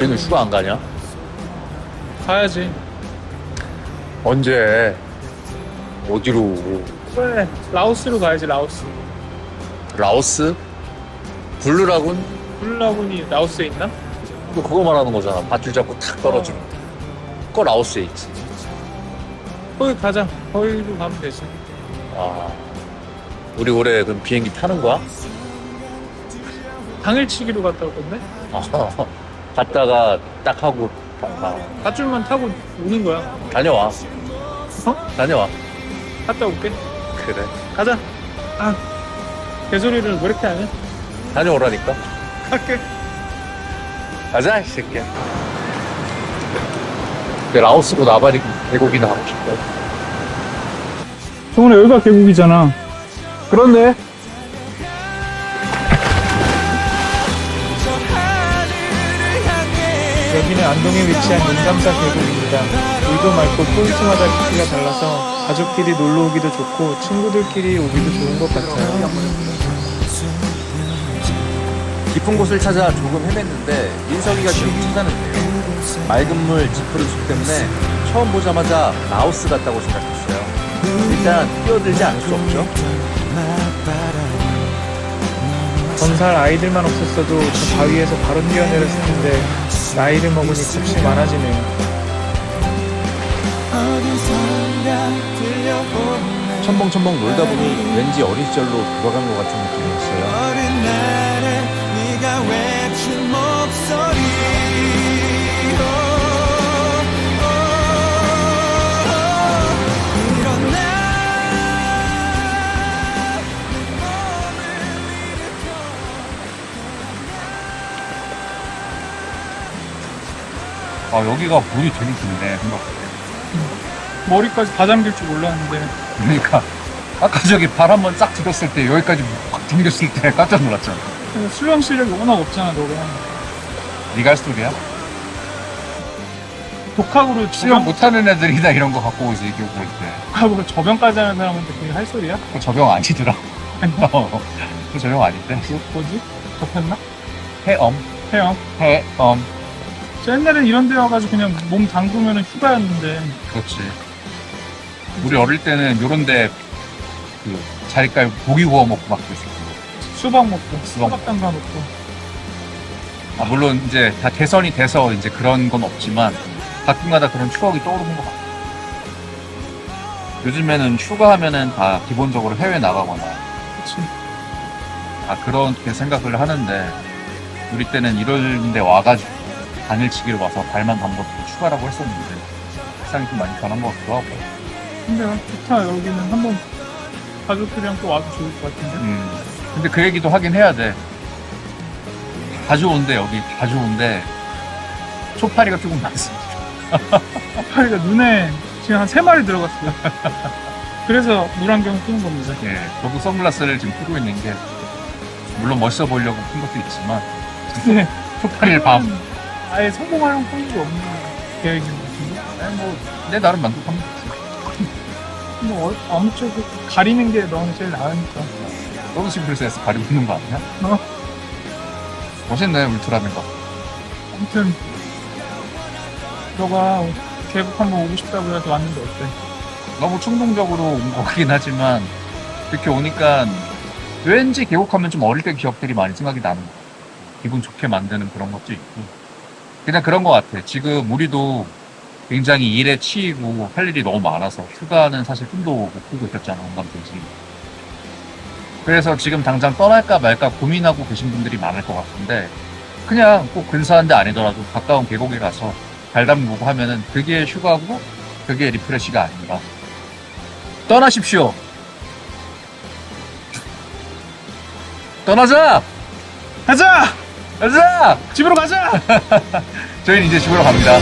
얘는 휴가 안 가냐? 가야지. 언제? 어디로? 그래. 라오스로 가야지, 라오스. 라오스? 블루라군? 블루라군이 라오스에 있나? 또 그거 말하는 거잖아. 밧줄 잡고 탁 떨어지는 거. 그거 라오스에 있지. 거기 가자. 거기로 가면 되지. 아. 우리 올해 그럼 비행기 타는 거야? 당일치기로 갔다 올 건데? 아, 갔다가 딱 하고 아, 밧줄만 타고 오는 거야. 다녀와. 어? 다녀와. 갔다 올게. 그래. 가자. 아, 개소리를 왜 이렇게 하냐? 다녀오라니까. 갈게. 가자, 이 새끼야. 내 라오스고 나발이 계곡이나 하고 싶다. 정훈아, 여기가 계곡이잖아. 그런데? 여기는 안동에 위치한 용감사 계곡입니다. 물도 맑고 포인트마다 깊이가 달라서 가족끼리 놀러 오기도 좋고 친구들끼리 오기도 좋은 것 같아요. 깊은 곳을 찾아 조금 헤맸는데 민석이가 기억한다는데요. 맑은 물 짙은 숲 때문에 처음 보자마자 라오스 같다고 생각했어요. 일단 뛰어들지 않을 수 없죠. 전살 아이들만 없었어도 저 바위에서 바로 뛰어내렸을 텐데 나이를 먹으니 값이 많아지네요. 첨벙첨벙 놀다 보니 왠지 어린 시절로 돌아간 것 같은 느낌이었어요. 어린 날에 외친 아 여기가 물이 되게 깊네 생각보다. 머리까지 다 잠길 줄 몰랐는데. 그러니까 아까 저기 발한번싹 들었을 때 여기까지 확 당겼을 때 깜짝 놀랐잖아 수영 실력이 워낙 없잖아 너가. 네가 할 소리야? 독학으로 수영 저병, 못하는 애들이나 이런 거 갖고 오지 이렇게 볼때 독학으로 저병까지 하는 사람한테 그게 할 소리야? 그거 저병 아니더라 어, 그거 저병 아닌데 뭐, 뭐지? 접혔나? 해엄 해요. 해엄 저 옛날엔 이런 데 와가지고 그냥 몸 담그면 휴가였는데 그렇지 우리 어릴 때는 요런데 그 자리가에 고기 구워 먹고 막 그랬었고 수박 먹고 수박 수박 담가 먹고. 아, 물론 이제 다 개선이 돼서 이제 그런 건 없지만 가끔가다 그런 추억이 떠오르는 것 같아요. 요즘에는 휴가하면은 다 기본적으로 해외 나가거나. 그치. 다 그렇게 생각을 하는데 우리 때는 이런 데 와가지고 당일치기로 와서 발만 담궈도 휴가라고 했었는데 세상이 좀 많이 변한 것 같기도 하고. 근데 좋다. 여기는 한번 가족들이랑 또 와도 좋을 것 같은데. 음, 근데 그 얘기도 하긴 해야 돼. 다 좋은데 여기 다 좋은데 초파리가 조금 많습니다. 파리가 눈에 지금 한 세 마리 들어갔어요 그래서 물안경 끼는 겁니다 예, 저도 선글라스를 지금 끼고 있는 게 물론 멋있어 보이려고 낀 것도 있지만 근데 초파리를 밤. 아예 끼는 게 없는 계획인 것 같은데 아니 뭐내 나름 만족합니다. 뭐 어- 아무쪼록 가리는 게 너무 제일 나으니까 애써 가리고 있는 거 아니야? 어. 멋있네 울트라맨 거. 아무튼 너가 계곡 한번 오고 싶다고 해서 왔는데 어때? 너무 충동적으로 온 거긴 하지만 이렇게 오니까 왠지 계곡하면 좀 어릴 때 기억들이 많이 생각이 나는 거. 기분 좋게 만드는 그런 것도 있고 그냥 그런 것 같아. 지금 우리도 굉장히 일에 치이고 할 일이 너무 많아서 휴가는 사실 꿈도 못 꾸고 있었잖아 온감되지. 그래서 지금 당장 떠날까 말까 고민하고 계신 분들이 많을 것 같은데 그냥 꼭 근사한 데 아니더라도 가까운 계곡에 가서 발 담그고 하면은 그게 휴가고 그게 리프레시가 아닌가. 떠나십시오. 떠나자! 가자! 가자! 집으로 가자! 저희는 이제 집으로 갑니다.